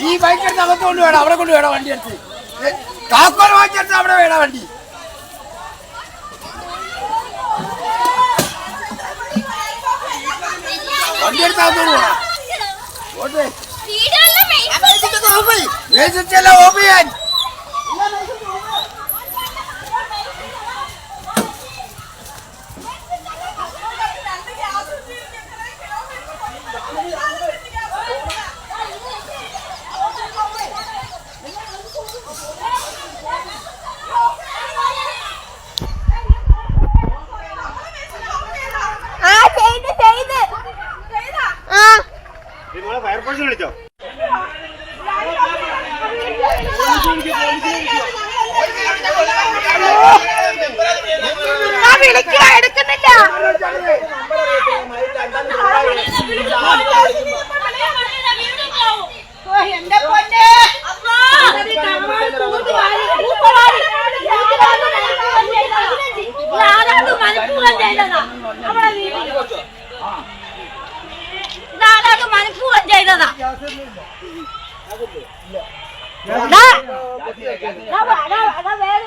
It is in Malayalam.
ഈ ബൈക്ക് എടുത്ത് അകത്ത് കൊണ്ട് വേണം അവിടെ കൊണ്ട് വേണം വണ്ടി എടുത്ത്. കാക്കോൽ വാങ്ങിച്ചെടുത്ത് അവിടെ വേണം വണ്ടി. വണ്ടി എടുത്ത് അകത്തോട് പോണം ഓഫ് ചെയ്യാൻ. നിങ്ങളെ ഫയർഫോഴ്സിനെ വിളിച്ചോ വിളിക്കുക എടുക്കുന്നില്ല. എന്റെ പൊന്നെ. മനഃപൂർവം ചെയ്തതാ. നമ്മളെ ദാ, செய்ததா வேறு